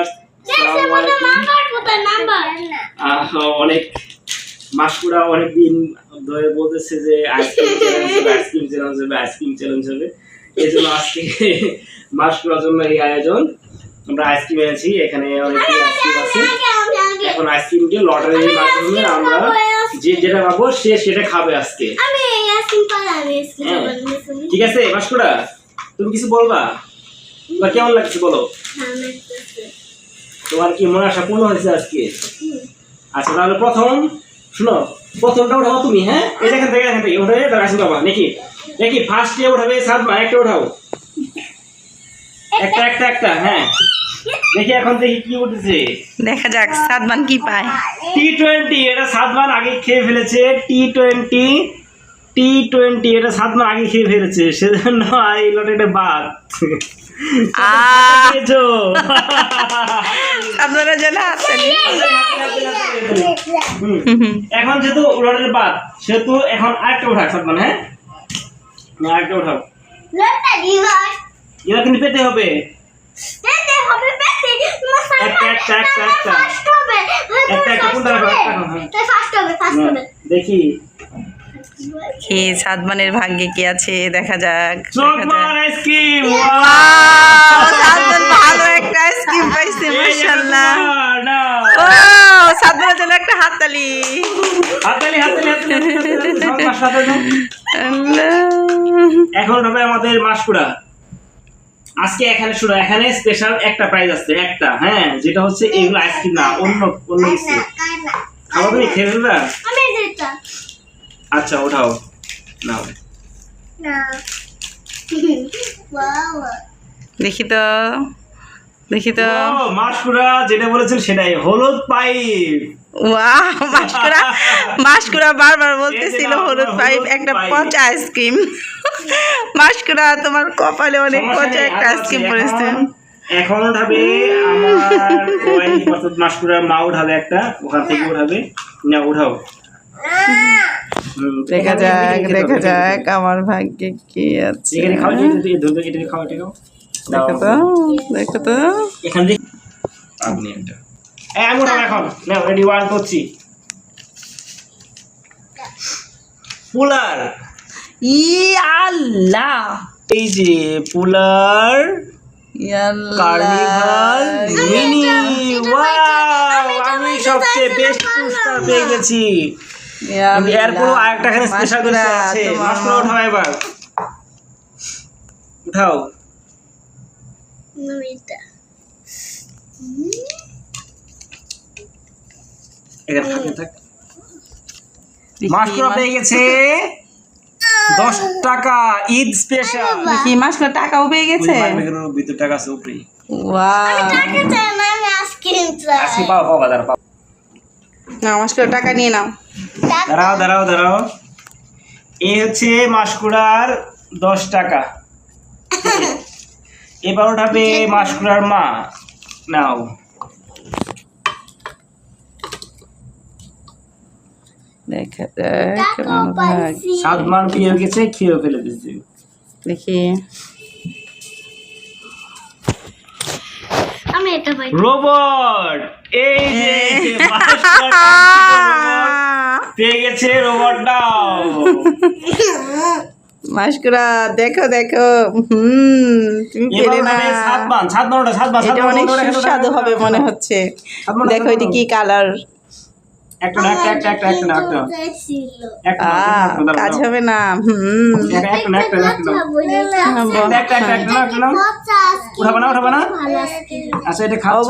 আসসালামু আলাইকুম। আহ, অনেক মাসকুরা অনেক দিন ধরে বলতেছে যে আইসক্রিম চ্যালেঞ্জ হবে আইসক্রিম চ্যালেঞ্জ হবে আইসক্রিম চ্যালেঞ্জ হবে। এই জন্য আজকে মাসকুরার জন্য এই আয়োজন। আমরা আইসক্রিম এনেছি এখানে অনেক আইসক্রিম আছে। এখন আইসক্রিমকে লটারির মাধ্যমে আমরা যে যেটা পাবো সে সেটা খাবে আজকে। হ্যাঁ। ঠিক আছে মাসকুরা তুমি কিছু বলবা? তোমার কেমন লাগছে বলো? তোমার কি মনে আশা পূর্ণ হয়েছে আজকে? আচ্ছা তাহলে প্রথম শুনো প্রথমটা উঠাও তুমি হ্যাঁ? এই যেখান থেকে এখান থেকে উঠে তার আসুন বাবা নাকি নাকি ফার্স্টে উঠাবে সাতমা একটা উঠাও একটা একটা একটা হ্যাঁ। দেখি এখন দেখি কি উঠেছে। দেখা যাক সাদমান কি পায়। টি টোয়েন্টি এটা সাতবার আগে খেয়ে ফেলেছে টি টোয়েন্টি টি টোয়েন্টি এটা সাতবার আগে খেয়ে ফেলেছে সেজন্য এই লটারিটা বাদ। আহ খেয়েছো আপনারা আসেনি এখন যেহেতু লটারির বাদ সেহেতু এখন আরেকটা উঠাক হ্যাঁ? না, আরেকটা উঠাও। এবার কিন্তু পেতে হবে। একটা, একটা, একটা, একটা। একটা, একটা, কোনটা রাখো? একটা রাখো। না, দেখি। কি সাদমানের ভাগ্যে কি আছে? দেখা যাক আইসক্রিম সাদমান ভালো একটা আইসক্রিম পাইছে মাশাআল্লাহ। ও সাদমানের জন্য একটা হাততালি। এখন হবে আমাদের মাসকুড়া। আজকে এখানে শুনো এখানে স্পেশাল একটা প্রাইজ আছে একটা হ্যাঁ যেটা হচ্ছে এগুলো আইসক্রিম না অন্য অন্য কিছু। খাব তুমি খেয়ে ফেলবা? আচ্ছা ওঠাও। নাও। দেখি তো দেখি তো ও মাসকুড়া যেটা বলেছেন সেটাই। হলুদ পাইপ। ওয়াও মাসকুরা মাসকুরা বারবার বলতেছিল হলুদ পাইপ একটা পচা আইসক্রিম। মাসকুরা তোমার কপালে অনেক পচা একটা আইসক্রিম পড়েছে। এখন- এখন উঠাবে আমার ওই অর্থাৎ মা উঠাবে একটা। ওখান থেকে উঠাবে। না উঠাও। দেখা যাক দেখা যাক আমার ভাগ্যে কি আছে। দেখো তো দেখো তো। এখান থেকে আপনি এখন। না রেডি ওয়ান পুলার। ই আল্লাহ। এই যে পুলার কার্নিভাল মিনি ওয়াও আমি সবচেয়ে বেস্ট পুরস্কার পেয়ে গেছি। এরপরও আরেকটা এখানে স্পেশাল মাসকুরা, আছে। উঠাও এবার। উঠাও। এটা থাক থাক। দেখি, পেয়ে গেছে দশ টাকা ঈদ স্পেশাল টাকাও পেয়ে গেছে। ভিতর টাকা আছে উপরে ওয়াও আজকে পাও পাও দাঁড়াও পাও। না টাকা নিয়ে নাও। দাঁড়াও দাঁড়াও দাঁড়াও। এই হচ্ছে মাসকুড়ার দশ টাকা। মাসকুড়ার মা। নাও। দেখা সাত মান পেয়ে গেছে খেয়েও ফেলে দিচ্ছে দেখি। আমি এটা পাই রোবট! এই যে robot পেয়ে গেছে মাসকুরা দেখো দেখো। হুম তুমি পেলে না। ওঠাবে সাত সাত সাত এটা অনেক সুস্বাদু হবে মনে হচ্ছে। দেখো এটা কি কালার একটা না একটা একটা একটা একটা না একটা একটা আহ একটা না, কাজ দাঁড়াও। হবে না হুম। একটা একটা না একটা একটা। না একটা একটা একটা না একটা। না উঠাবে না উঠাবে না? আচ্ছা এটা খাও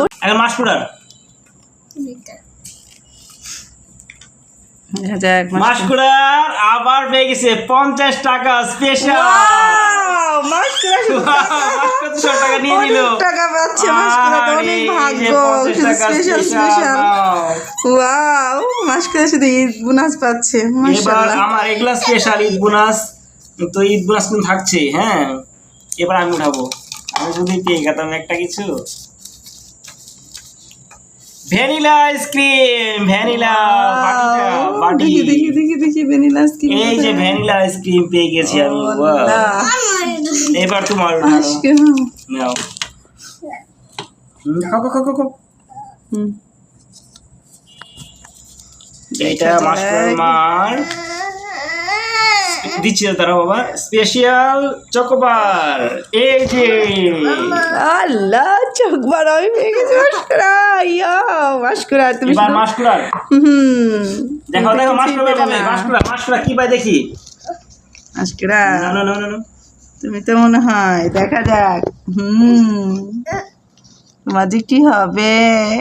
এখন মাসকুড়ার আবার পেয়ে গেছে পঞ্চাশ টাকা স্পেশাল টাকা নিয়ে নিল? টাকা পাচ্ছে মাসকুরা অনেক ভাগ্য স্পেশাল স্পেশাল ওয়াও মাসকুরা শুধু ঈদ বোনাস পাচ্ছে এবার মাশাআল্লাহ আমার এগুলা স্পেশাল ঈদ বোনাস তো ঈদ বোনাস কিন্তু থাকছে হ্যাঁ? এবার আমি উঠাবো। আমি যদি পেয়ে গেতাম একটা কিছু? ভ্যানিলা আইসক্রিম ভ্যানিলা দেখি দেখি দেখি দেখি ভ্যানিলা আইসক্রিম এই যে ভ্যানিলা আইসক্রিম পেয়ে গেছি আমি Wow! এবার তোমার উঠানো। নাও খাও খাও খাও হুম এটা মাস্টার মার দিচ্ছি তারা বাবা। স্পেশাল চকোবার এই যে আল্লাহ চোখ বড় আমি পেয়ে গেছি মাস্কুরা ইয়া মাস্কুরা তুমি এবার হুম। দেখো দেখো মাস্কুরা। মাস্কুরা মাস্কুরা কি পাই দেখি? মাস্কুরা না না না না। তুমি তো মনে হয় দেখা যাক। হুম। তোমার যে কি হবে।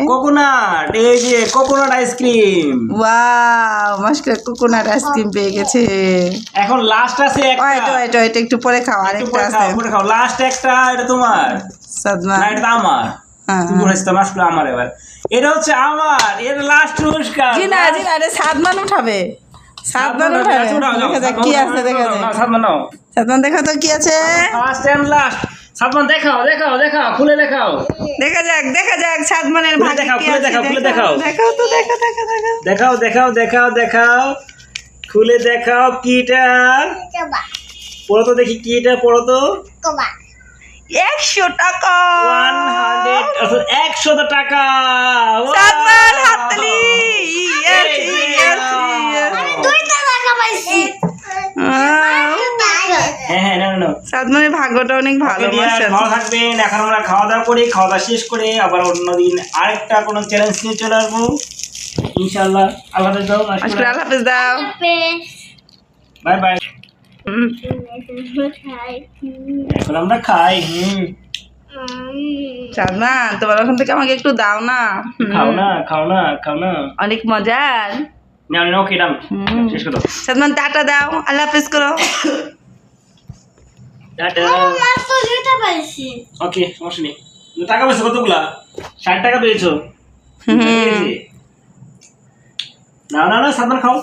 কোকোনাট এই যে কোকোনাট আইসক্রিম ওয়াও মাস্কুরা কোকোনাট আইসক্রিম পেয়ে গেছে। এখন লাস্ট আছে একটা। ওয়েট ওয়েট ওয়েট একটু পরে খাও একটু আরেকটা পরে আছে। খাও পরে খাও। লাস্ট একটা এটা তোমার। সাদমা। এটা আমার। হ্যাঁ তুমি বলেছ মাস্কুরা আমার এবার। এটা হচ্ছে আমার এর লাস্ট পুরস্কার। জি না জি না এটা সাদমান উঠাবে উঠাবে দেখা যাক কি আছে দেখা যাক। সাদমান নাও। সাদমান দেখা তো কি আছে। ফার্স্ট এন্ড লাস্ট সাদমান দেখাও দেখাও দেখাও খুলে দেখাও। দেখা যাক দেখা যাক দেখাও, খুলে দেখাও, খুলে দেখাও। দেখাও। তো দেখা দেখা দেখা। দেখাও দেখাও দেখাও দেখাও। খুলে দেখাও কিটা। পড়ো তো দেখি কিটা পড়ো তো। একশো টাকা। একশো টাকা হাততালি ইয়েস এই যে ইয়েস হ্যাঁ হ্যাঁ না না সাদমানের ভাগ্যটা অনেক ভালো ভালো থাকবেন এখন আমরা খাওয়া দাওয়া করি খাওয়া দাওয়া শেষ করে আবার অন্যদিন আরেকটা কোনো চ্যালেঞ্জ নিয়ে চলে আসব। ইনশাল্লাহ আল্লাহ হাফেজ দাও আল্লাহ হাফেজ দাও। Bye bye. এখন আমরা খাই হুম। তোমার ওখান থেকে আমাকে একটু দাও না। খাও না খাও না খাও না। অনেক মজার। সাদমান টাটা দাও। আল্লাহ হাফেজ করো। টাটা। ওকে সমস্যা নেই। টাকা পেয়েছ কতগুলা? ষাট টাকা পেয়েছ। না না না সাদমান খাও।